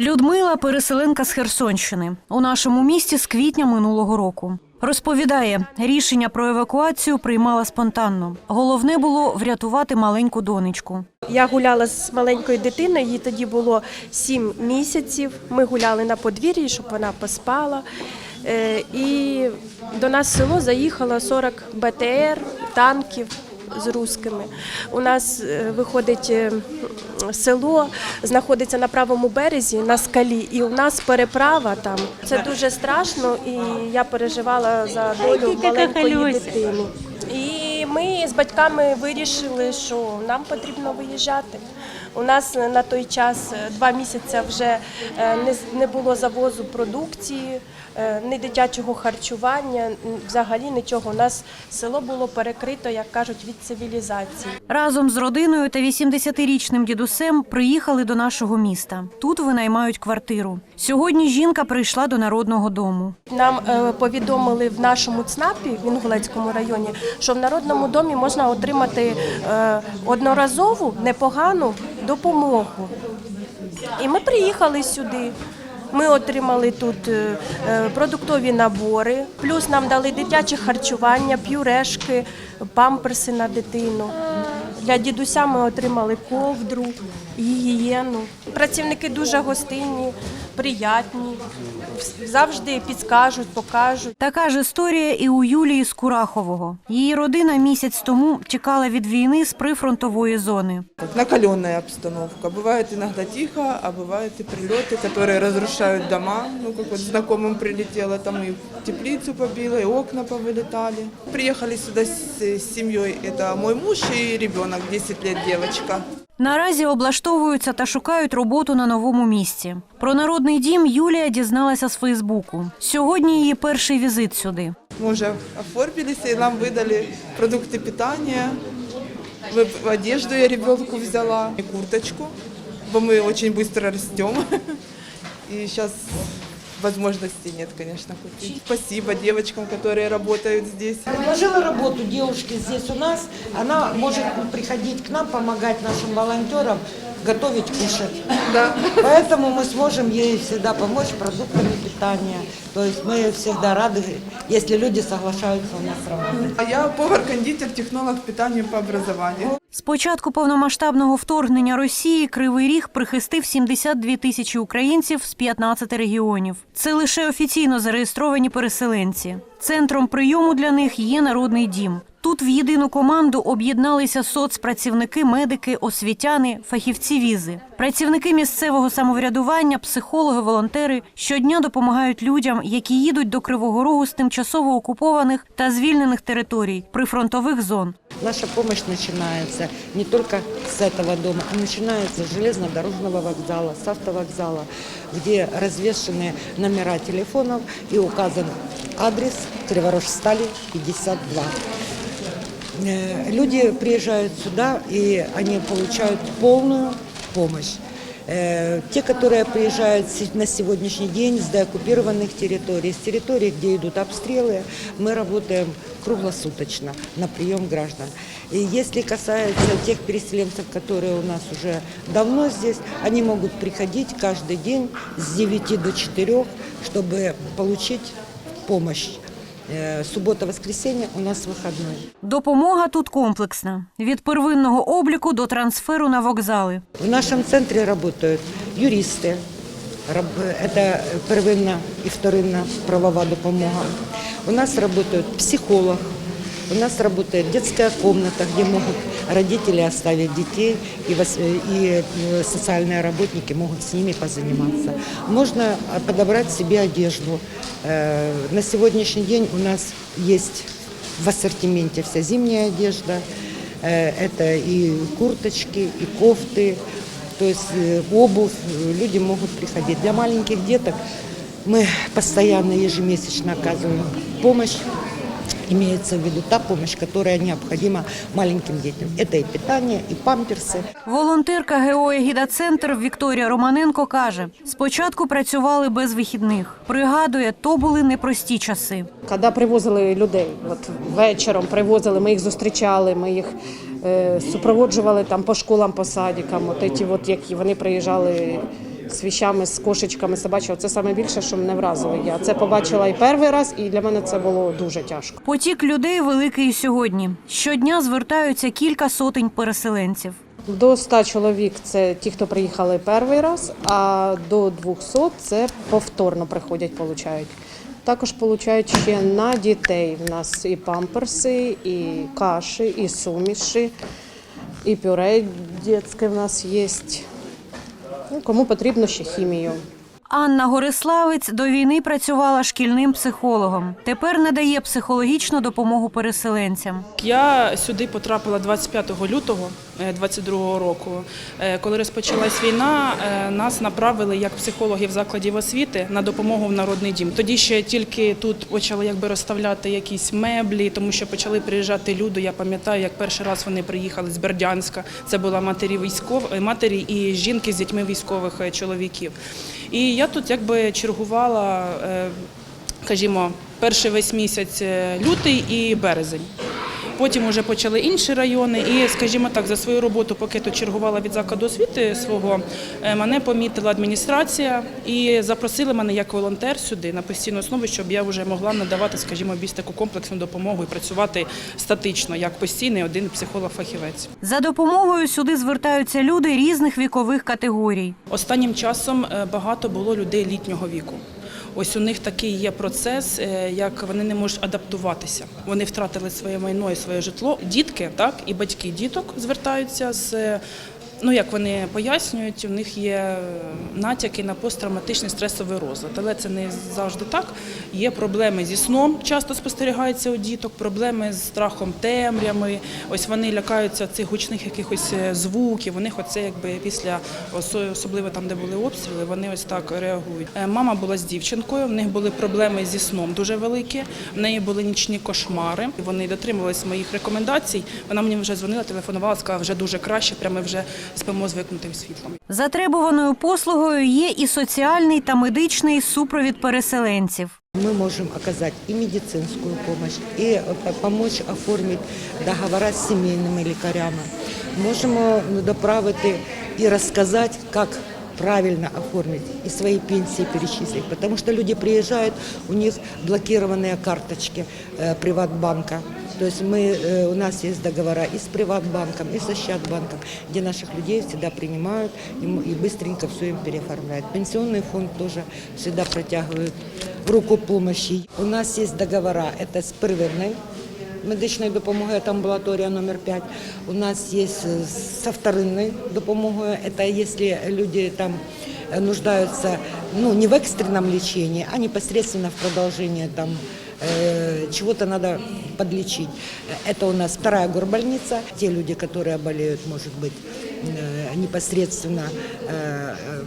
Людмила переселенка з Херсонщини у нашому місті з квітня минулого року. Розповідає, рішення про евакуацію приймала спонтанно. Головне було врятувати маленьку донечку. Я гуляла з маленькою дитиною, їй тоді було 7 місяців. Ми гуляли на подвір'ї, щоб вона поспала. Е, І до нас в село заїхало 40 БТР, танків з русскими. У нас е, виходить е, село, знаходиться на правому березі на скалі, і у нас переправа там. Це дуже страшно, і я переживала за долю маленької дитини. І ми з батьками вирішили, що нам потрібно виїжджати. У нас на той час е, два місяці вже е, не, було завозу продукції, е, ні дитячого харчування, взагалі нічого. У нас село було перекрито, як кажуть, від цивілізації. Разом з родиною та 80-річним дідусем приїхали до нашого міста. Тут винаймають квартиру. Сьогодні жінка прийшла до народного дому. Нам повідомили в нашому ЦНАПі в Інгулецькому районі, що в народному домі можна отримати одноразову непогану допомогу. І ми приїхали сюди. Ми отримали тут е, е, продуктові набори, плюс нам дали дитяче харчування, пюрешки, памперси на дитину. Для дідуся ми отримали ковдру, гігієну. Працівники дуже гостинні, приятні, завжди підскажуть, покажуть. Така ж історія і у Юлії з Курахового. Її родина місяць тому тікала від війни з прифронтової зони. накаленная обстановка. Бывает иногда тихо, а бывают и прилеты, которые разрушают дома. Ну, как вот знакомым прилетело, там и теплицу побило, и окна повылетали. Приехали сюда с, с семьей. Это мой муж и ребенок, 10 лет девочка. Наразі облаштовуються та шукають роботу на новому місці. Про народний дім Юлія дізналася з Фейсбуку. Сьогодні її перший візит сюди. Мы уже оформились, и нам выдали продукты питания. В- Одежду я ребенку взяла, и курточку, бо мы очень быстро растем. И сейчас возможностей нет, конечно, купить. Спасибо девочкам, которые работают здесь. Предложила работу девушке здесь у нас. Она может приходить к нам, помогать нашим волонтерам готовить, кушать. Да. Поэтому мы сможем ей всегда помочь продуктами питания. То есть мы всегда рады, если люди соглашаются у нас работать. А я повар-кондитер, технолог питания по образованию. З початку повномасштабного вторгнення Росії Кривий Ріг прихистив 72 тисячі українців з 15 регіонів. Це лише офіційно зареєстровані переселенці. Центром прийому для них є народний дім. Тут в єдину команду об'єдналися соцпрацівники, медики, освітяни, фахівці візи. Працівники місцевого самоврядування, психологи, волонтери щодня допомагають людям, які їдуть до Кривого Рогу з тимчасово окупованих та звільнених територій прифронтових зон. Наша помощь начинается не только с этого дома, а начинается с железнодорожного вокзала, с автовокзала, где развешаны номера телефонов и указан адрес Криворожстали 52. Э, Люди приезжают сюда, и они получают полную помощь. Э, Те, которые приезжают се- на сегодняшний день с деоккупированных территорий, с территорий, где идут обстрелы, мы работаем круглосуточно на прием граждан. И если касается тех переселенцев, которые у нас уже давно здесь, они могут приходить каждый день с 9 до 4, чтобы получить помощь. Э, Суббота-воскресенье у нас выходной. Допомога тут комплексна від первинного обліку до трансферу на вокзали. В нашем центре работают юристы, раб- это первинна и вторинна правова допомога. У нас работает психолог, У нас работает детская комната, где могут родители оставить детей, и, вос- и э, социальные работники могут с ними позаниматься. Можно э, подобрать себе одежду. Э, На сегодняшний день у нас есть в ассортименте вся зимняя одежда, Э, это и курточки, и кофты, то есть э, обувь, Э, люди могут приходить. Для маленьких деток мы постоянно ежемесячно оказываем помощь. Имеется в виду та помощь, которая необходима маленьким детям. Это и питание, и памперсы. Волонтерка ГО «Егіда-центр» Вікторія Романенко каже: спочатку працювали без вихідних. Пригадує, то були непрості часи. Коли привозили людей, от вечором привозили, ми їх зустрічали, ми їх е, супроводжували там по школам, по садикам. От ті, от, які вони приїжджали з віщами, з кошечками собачого. Це саме більше, що мене вразило. Я це побачила і перший раз, і для мене це було дуже тяжко. Потік людей великий і сьогодні. Щодня звертаються кілька сотень переселенців. До 100 чоловік це ті, хто приїхали перший раз, а до 200 це повторно приходять, получають. Також получають ще на дітей. У нас і памперси, і каші, і суміші, і пюре дитяче в нас є. Ну, кому потрібно ще хімію. Анна Гориславець до війни працювала шкільним психологом. Тепер надає психологічну допомогу переселенцям. Я сюди потрапила 25 лютого 22 року. Е, Коли розпочалась війна, е, нас направили як психологів закладів освіти на допомогу в народний дім. Тоді ще тільки тут почали якби розставляти якісь меблі, тому що почали приїжджати люди. Я пам'ятаю, як перший раз вони приїхали з Бердянська. Це була матері військов, е, матері і жінки з дітьми військових е, чоловіків. І я тут якби чергувала. е, скажімо, перший весь місяць е, лютий і березень. Потім вже почали інші райони, і, скажімо так, за свою роботу, поки тут чергувала від закладу освіти свого, е, мене помітила адміністрація і запросили мене як волонтер сюди на постійну основу, щоб я вже могла надавати, скажімо, більш таку комплексну допомогу і працювати статично, як постійний один психолог-фахівець. За допомогою сюди звертаються люди різних вікових категорій. Останнім часом е, багато було людей літнього віку. Ось у них такий є процес, е, як вони не можуть адаптуватися. Вони втратили своє майно і своє житло. Дітки, так і батьки діток звертаються з. Ну, як вони пояснюють, у них є натяки на посттравматичний стресовий розлад, але це не завжди так. Є проблеми зі сном, часто спостерігаються у діток, проблеми з страхом темрями. Ось вони лякаються цих гучних якихось е, звуків. У них оце якби після осо- особливо там, де були обстріли, вони ось так реагують. Е, Мама була з дівчинкою, в них були проблеми зі сном дуже великі. В неї були нічні кошмари. Вони дотримувалися моїх рекомендацій. Вона мені вже дзвонила, телефонувала, сказала, вже дуже краще, прямо вже спимо з викнутим світлом. Затребуваною послугою є і соціальний та медичний супровід переселенців. Мы можем оказать и медицинскую помощь, и э, по- помочь оформить договора с семейными лекарями. Можемо доправити і розказати, як правильно оформить и свои пенсии перечислить. Потому что люди приезжают, у них блокированные карточки э, Приватбанка. То есть мы, э, у нас есть договора и с Приватбанком, и с Ощадбанком, где наших людей всегда принимают и, м- и быстренько все им переоформляют. Пенсионный фонд тоже всегда протягивает руку помощи. У нас есть договора, это с первинной медичною допомогою, це амбулаторія номер 5. У нас є е, со вторинною допомогою, це якщо люди там е, нуждаются ну, не в экстренном лечении, а непосредственно в продолжении там, э, чего-то надо подлечить. Это у нас вторая горбольница. Те люди, которые болеют, может быть, э, непосредственно э, э,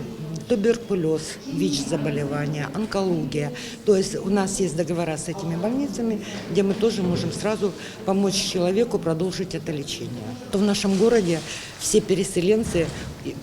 туберкулез, ВИЧ-заболевания, онкология. То есть у нас есть договора с этими больницами, где мы тоже можем сразу помочь человеку продолжить это лечение. То в нашем городе все переселенцы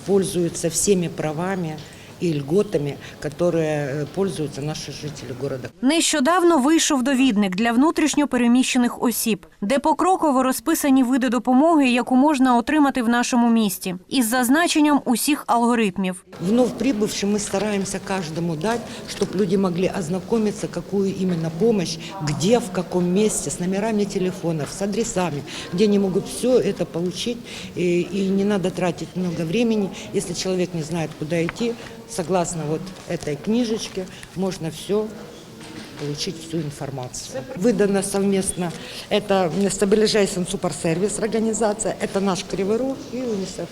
пользуются всеми правами и льготами, которые э, пользуются наши жители города. Нещодавно вийшов довідник для внутрішньо переміщених осіб, де покроково розписані види допомоги, яку можна отримати в нашому місті, із зазначенням усіх алгоритмів. Вновь прибывшим мы стараемся каждому дать, чтобы люди могли ознакомиться, какую именно помощь, где, в каком месте, с номерами телефонов, с адресами, где они могут все это получить. И, и не надо тратить много времени. Если человек не знает, куда идти, согласно вот этой книжечке, можно все получить всю информацию. Выдано совместно, это Stabilization Super Service организация, это наш Кривой Рог и УНИСЕФ.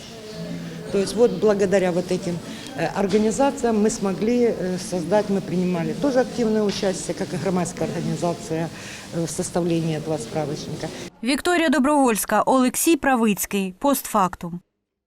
То есть вот благодаря вот этим э, организациям мы смогли э, создать, мы принимали тоже активное участие, как и громадская организация э, в составлении этого справочника. Вікторія Добровольська, Олексій Правицький. Постфактум.